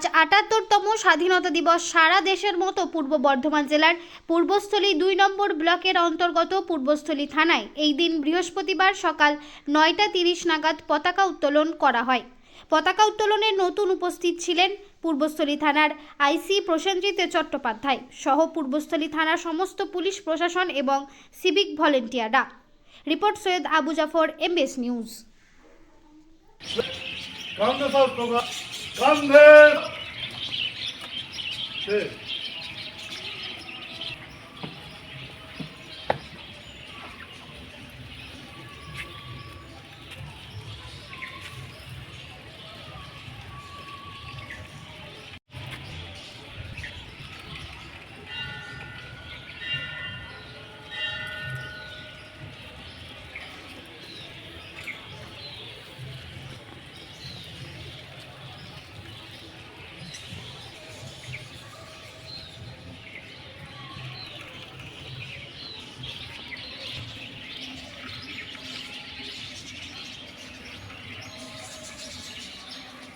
আজ আটাত্তরতম স্বাধীনতা দিবস সারা দেশের মতো পূর্ব বর্ধমান জেলার পূর্বস্থলী দুই নম্বর ব্লকের অন্তর্গত পূর্বস্থলী থানায় এই দিন বৃহস্পতিবার সকাল নয়টা তিরিশ নাগাদ পতাকা উত্তোলন করা হয়। পতাকা উত্তোলনে নতুন উপস্থিত ছিলেন পূর্বস্থলী থানার আইসি প্রসেনজিৎ চট্টোপাধ্যায় সহ পূর্বস্থলী থানার সমস্ত পুলিশ প্রশাসন এবং civic ভলেন্টিয়াররা। Report Syed Abu Jafar, MBS news. Kampf! Schön.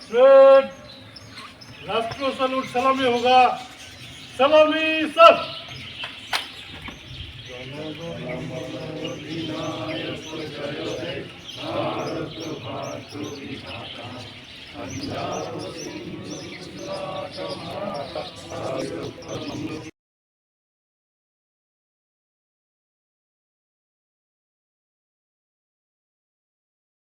स्वेट राष्ट्रीय सलूट सलामी होगा सलामी सर